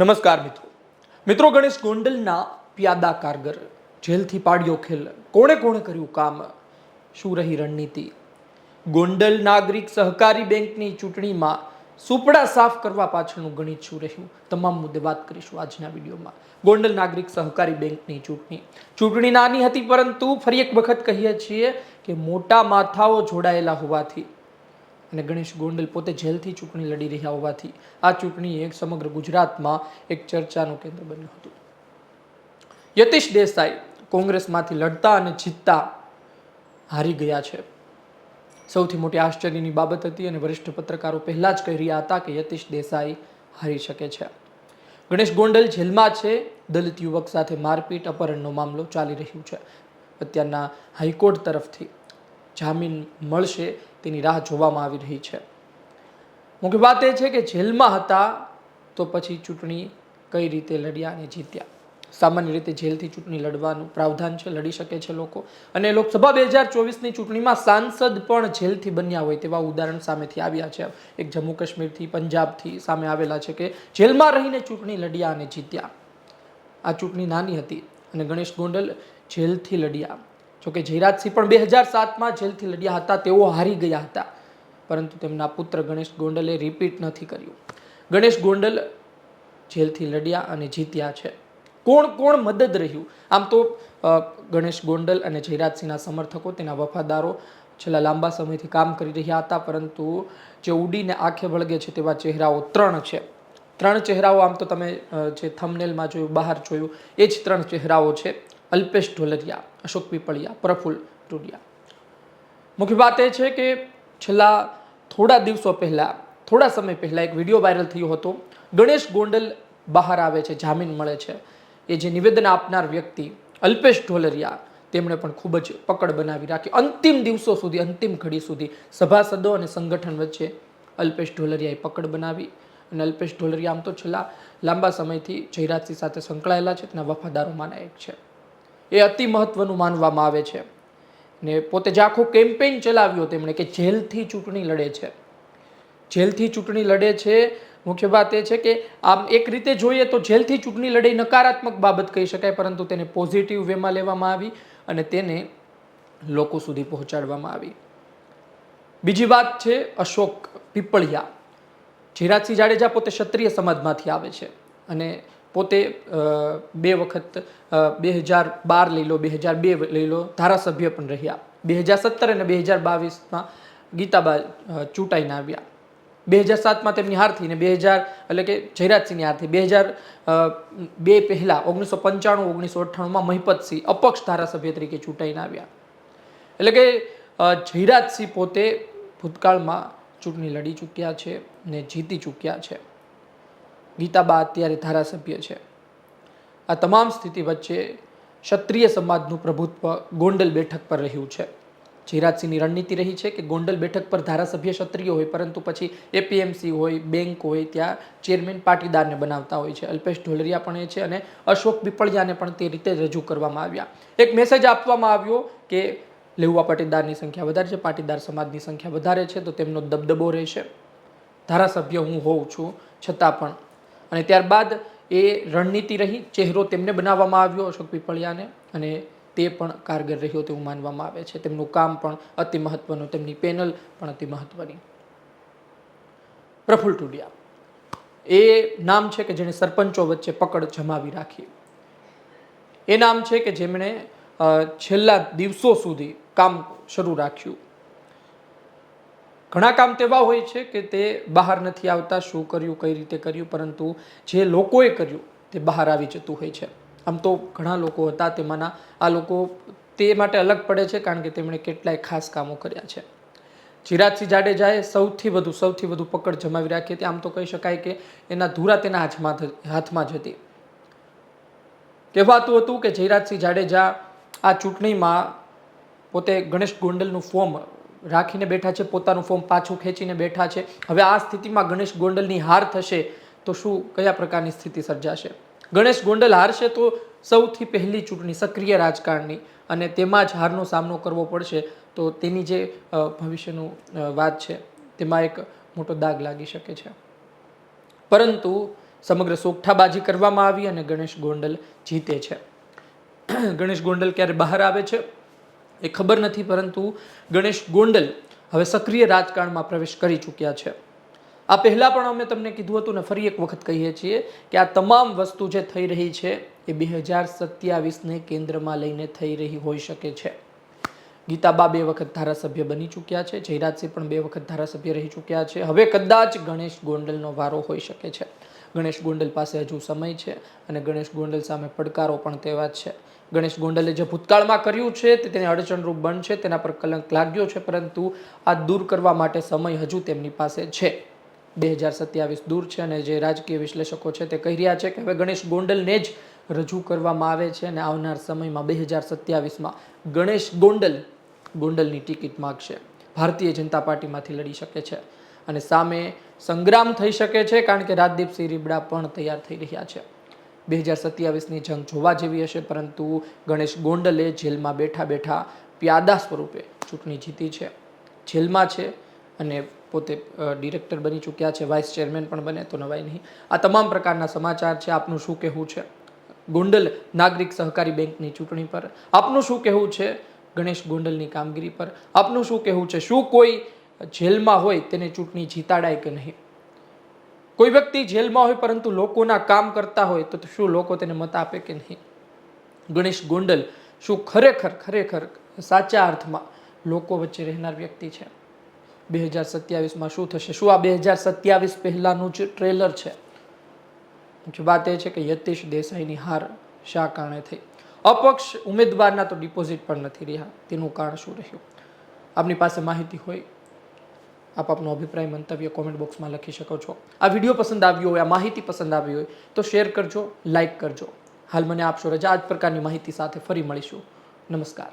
નમસ્કાર મિત્રો. મિત્રો ગણેશ ગોંડલના પ્યાદા કારગર જેલથી પાડ્યો ખેલ. કોણે કોણે કર્યું કામ? શું રહી રણનીતિ? ગોંડલ નાગરિક સહકારી બેંકની ચૂંટણીમાં સુપડા સાફ કરવા પાછળનું ગણિત શું રહ્યું? તમામ મુદ્દે વાત કરીશું આજના વિડીયોમાં. ગોંડલ નાગરિક સહકારી બેંકની ચૂંટણી. ચૂંટણી નાની હતી, પરંતુ ફરી એક વખત કહીએ છીએ કે મોટા માથાઓ જોડાયેલા હોવાથી અને ગણેશ ગોંડલ પોતે જેલથી ચૂંટણી લડી રહ્યા હોવાથી આ ચૂંટણી એક સમગ્ર ગુજરાતમાં એક ચર્ચાનું કેન્દ્ર બન્યું હતું. યતીશ દેસાઈ કોંગ્રેસમાંથી લડતા અને જીતતા હારી ગયા છે. સૌથી મોટી આશ્ચર્યની બાબત હતી અને વરિષ્ઠ પત્રકારો પહેલા જ કહી રહ્યા હતા કે યતીશ દેસાઈ હારી શકે છે. ગણેશ ગોંડલ જેલમાં છે, દલિત યુવક સાથે મારપીટ અપહરણનો મામલો ચાલી રહ્યું છે. અત્યારના હાઈકોર્ટ તરફથી જામીન મળશે તેની રાહ જોવામાં આવી રહી છે. મુખ્ય વાત એ છે કે જેલમાં હતા તો પછી ચૂંટણી કઈ રીતે લડ્યા અને જીત્યા. સામાન્ય રીતે જેલથી ચૂંટણી લડવાનું પ્રાવધાન છે, લડી શકે છે લોકો. અને લોકસભા બે હજાર ચોવીસની ચૂંટણીમાં સાંસદ પણ જેલથી બન્યા હોય તેવા ઉદાહરણ સામેથી આવ્યા છે. એક જમ્મુ કાશ્મીરથી પંજાબથી સામે આવેલા છે કે જેલમાં રહીને ચૂંટણી લડ્યા અને જીત્યા. આ ચૂંટણી નાની હતી અને ગણેશ ગોંડલ જેલથી લડ્યા. જોકે જયરાજસિંહ પણ બે હજાર સાતમાં જેલથી લડ્યા હતા, તેઓ હારી ગયા હતા. પરંતુ તેમના પુત્ર ગણેશ ગોંડલે રિપીટ નથી કર્યું. ગણેશ ગોંડલ જેલથી લડ્યા અને જીત્યા છે. કોણ કોણ મદદ રહ્યું? આમ તો ગણેશ ગોંડલ અને જયરાજસિંહના સમર્થકો તેના વફાદારો છેલ્લા લાંબા સમયથી કામ કરી રહ્યા હતા, પરંતુ જે ઉડીને આંખે વળગે છે તેવા ચહેરાઓ ત્રણ છે. ત્રણ ચહેરાઓ આમ તો તમે જે થમનેલમાં જોયું, બહાર જોયું, એ જ ત્રણ ચહેરાઓ છે. અલ્પેશ ઢોલરિયા અશોક પીપળિયા પ્રફુલ ટુડિયા મુખ્ય વાત એ છે કે છેલ્લા થોડા દિવસો પહેલાં, થોડા સમય પહેલાં એક વીડિયો વાયરલ થયો હતો. ગણેશ ગોંડલ બહાર આવે છે, જામીન મળે છે. એ જે નિવેદન આપનાર વ્યક્તિ, અલ્પેશ ઢોલરિયા, તેમણે પણ ખૂબ જ પકડ બનાવી રાખી. અંતિમ દિવસો સુધી, અંતિમ ઘડી સુધી સભાસદો અને સંગઠન વચ્ચે અલ્પેશ ઢોલરિયાએ પકડ બનાવી. અને અલ્પેશ ઢોલરિયા આમ તો છેલ્લા લાંબા સમયથી જયરાજસિંહ સાથે સંકળાયેલા છે, તેના વફાદારોમાંના એક છે. એ અતિ મહત્વનું માનવામાં આવે છે. ને પોતે જે આખો કેમ્પેઇન ચલાવ્યો તેમણે કે જેલથી ચૂંટણી લડે છે. જેલથી ચૂંટણી લડે છે, મુખ્ય વાત એ છે કે આમ એક રીતે જોઈએ તો જેલથી ચૂંટણી લડાઈ નકારાત્મક બાબત કહી શકાય, પરંતુ તેને પોઝિટિવ વેમાં લેવામાં આવી અને તેને લોકો સુધી પહોંચાડવામાં આવી. બીજી વાત છે અશોક પીપળિયા. જીરાજસિંહ જાડેજા પોતે ક્ષત્રિય સમાજમાંથી આવે છે અને પોતે બે વખત બે હજાર બાર લઈ લો, બે હજાર બે લઈ લો, ધારાસભ્ય પણ રહ્યા. બે હજાર સત્તર અને બે હજાર બાવીસમાં ગીતાબા ચૂંટાઈને આવ્યા. બે હજાર સાતમાં તેમની હાર થઈને બે હજાર, એટલે કે જયરાજસિંહની હાર થઈ, બે હજાર બે પહેલાં, ઓગણીસો પંચાણું, ઓગણીસો અઠ્ઠાણુંમાં મહિપતસિંહ અપક્ષ ધારાસભ્ય તરીકે ચૂંટાઈને આવ્યા. એટલે કે જયરાજસિંહ પોતે ભૂતકાળમાં ચૂંટણી લડી ચૂક્યા છે ને જીતી ચૂક્યા છે. ગીતાબા અત્યારે ધારાસભ્ય છે. આ તમામ સ્થિતિ વચ્ચે ક્ષત્રિય સમાજનું પ્રભુત્વ ગોંડલ બેઠક પર રહ્યું છે. જીરાજસિંહની રણનીતિ રહી છે કે ગોંડલ બેઠક પર ધારાસભ્ય ક્ષત્રિય હોય, પરંતુ પછી એપીએમસી હોય, બેંક હોય, ત્યાં ચેરમેન પાટીદારને બનાવતા હોય છે. અલ્પેશ ઢોલરિયા પણ એ છે અને અશોક પીપળિયાને પણ તે રીતે રજૂ કરવામાં આવ્યા. એક મેસેજ આપવામાં આવ્યો કે લેવા પાટીદારની સંખ્યા વધારે છે, પાટીદાર સમાજની સંખ્યા વધારે છે, તો તેમનો દબદબો રહેશે. ધારાસભ્ય હું હોઉં છું, છતાં પણ અને ત્યારબાદ એ રણનીતિ રહી ચહેરો તેમને બનાવવામાં આવ્યો, અશોક પીપળિયાને. અને તે પણ કારગર રહ્યો તેવું માનવામાં આવે છે. તેમનું કામ પણ અતિ મહત્વનું, તેમની પેનલ પણ અતિ મહત્વની. પ્રફુલ ટુડિયા. એ નામ છે કે જેણે સરપંચો વચ્ચે પકડ જમાવી રાખી. એ નામ છે કે જેમણે છેલ્લા દિવસો સુધી કામ શરૂ રાખ્યું. ઘણા કામ તેવા હોય છે કે તે બહાર નથી આવતા, શું કર્યું, કઈ રીતે કર્યું, પરંતુ જે લોકોએ કર્યું તે બહાર આવી જતું હોય છે. આમ તો ઘણા લોકો હતા તેમાંના, આ લોકો તે માટે અલગ પડે છે કારણ કે તેમણે કેટલાય ખાસ કામો કર્યા છે. જીરાજસિંહ જાડેજાએ સૌથી વધુ સૌથી વધુ પકડ જમાવી રાખી હતી. આમ તો કહી શકાય કે એના ધૂરા તેના હાથમાં હાથમાં જ હતી. કહેવાતું હતું કે જયરાજસિંહ જાડેજા આ ચૂંટણીમાં પોતે ગણેશ ગોંડલનું ફોર્મ રાખીને બેઠા છે, પોતાનું ફોર્મ પાછું ખેંચીને બેઠા છે. હવે આ સ્થિતિમાં ગણેશ ગોંડલની હાર થશે તો શું, કયા પ્રકારની સ્થિતિ સર્જાશે? ગણેશ ગોંડલ હારશે તો સૌથી પહેલી ચૂંટણી સક્રિય રાજકારણની અને તેમાં જ હારનો સામનો કરવો પડશે. તો તેની જે ભવિષ્યનું વાત છે, તેમાં એક મોટો દાગ લાગી શકે છે. પરંતુ સમગ્ર સોગઠાબાજી કરવામાં આવી અને ગણેશ ગોંડલ જીતે છે. ગણેશ ગોંડલ ક્યારે બહાર આવે છે? એ ખબર નથી, પરંતુ ગણેશ ગોંડલ હવે સક્રિય રાજકારણમાં પ્રવેશ કરી ચૂક્યા છે. આ પહેલાં પણ અમે તમને કીધું હતું ને, ફરી એક વખત કહીએ છીએ કે આ તમામ વસ્તુ જે થઈ રહી છે એ બે હજાર સત્યાવીસને કેન્દ્રમાં લઈને થઈ રહી હોઈ શકે છે. ગીતાબા બે વખત ધારાસભ્ય બની ચૂક્યા છે, જયરાજસિંહ પણ બે વખત ધારાસભ્ય રહી ચૂક્યા છે. હવે કદાચ ગણેશ ગોંડલનો વારો હોઈ શકે છે. ગણેશ ગોંડલ પાસે હજુ સમય છે અને ગણેશ ગોંડલ સામે પડકારો પણ તેવા છે. ગણેશ ગોંડલે જે ભૂતકાળમાં કર્યું છે તે તેને અડચણરૂપ બનશે, તેના પર કલંક લાગ્યો છે, પરંતુ આ દૂર કરવા માટે સમય હજુ તેમની પાસે છે. બે હજાર સત્યાવીસ દૂર છે અને જે રાજકીય વિશ્લેષકો છે તે કહી રહ્યા છે કે હવે ગણેશ ગોંડલને જ રજૂ કરવામાં આવે છે અને આવનાર સમયમાં બે હજાર સત્યાવીસમાં ગણેશ ગોંડલ ગોંડલની ટિકિટ માગશે. ભારતીય જનતા પાર્ટીમાંથી લડી શકે છે અને સામે સંગ્રામ થઈ શકે છે કારણ કે રાજદીપસિંહ રીબડા પણ તૈયાર થઈ રહ્યા છે. બે હજાર સત્યાવીસની જંગ જોવા જેવી હશે, પરંતુ ગણેશ ગોંડલે જેલમાં બેઠા બેઠા પ્યાદા સ્વરૂપે ચૂંટણી જીતી છે. જેલમાં છે અને પોતે ડિરેક્ટર બની ચૂક્યા છે, વાઇસ ચેરમેન પણ બને, તો નવાઈ નહીં. આ તમામ પ્રકારના સમાચાર છે. આપનું શું કહેવું છે? ગોંડલ નાગરિક સહકારી બેંકની ચૂંટણી પર. આપનું શું કહેવું છે? ગણેશ ગોંડલની કામગીરી પર. આપનું શું કહેવું છે? શું કોઈ જેલમાં હોય તેને ચૂંટણી જીતાડાય કે નહીં? કોઈ વ્યક્તિ જેલમાં હોય પરંતુ લોકોના કામ કરતા હોય, તો શું લોકો તેને મત આપે કે નહીં? ગણેશ ગોંડલ, શું ખરેખર ખરેખર સાચા અર્થમાં લોકો વચ્ચે રહેનાર વ્યક્તિ છે? બે હજાર સત્યાવીસમાં શું થશે? શું આ બે હજાર સત્યાવીસ પહેલાંનું જ ટ્રેલર છે? વાત એ છે કે યતીશ દેસાઈની હાર શા કારણે થઈ? અપક્ષ ઉમેદવારના તો ડિપોઝિટ પણ નથી રહ્યા. તેનું કારણ શું રહ્યું? આપની પાસે માહિતી હોય આપ આપનો અભિપ્રાય, મંતવ્ય કોમેન્ટ બોક્સમાં લખી શકો છો. આ વીડિયો પસંદ આવ્યો હોય, આ માહિતી પસંદ આવી હોય, તો શેર કરજો લાઇક કરજો. હાલ મને આપશો રજા. આ જ પ્રકારની માહિતી સાથે ફરી મળીશું. નમસ્કાર.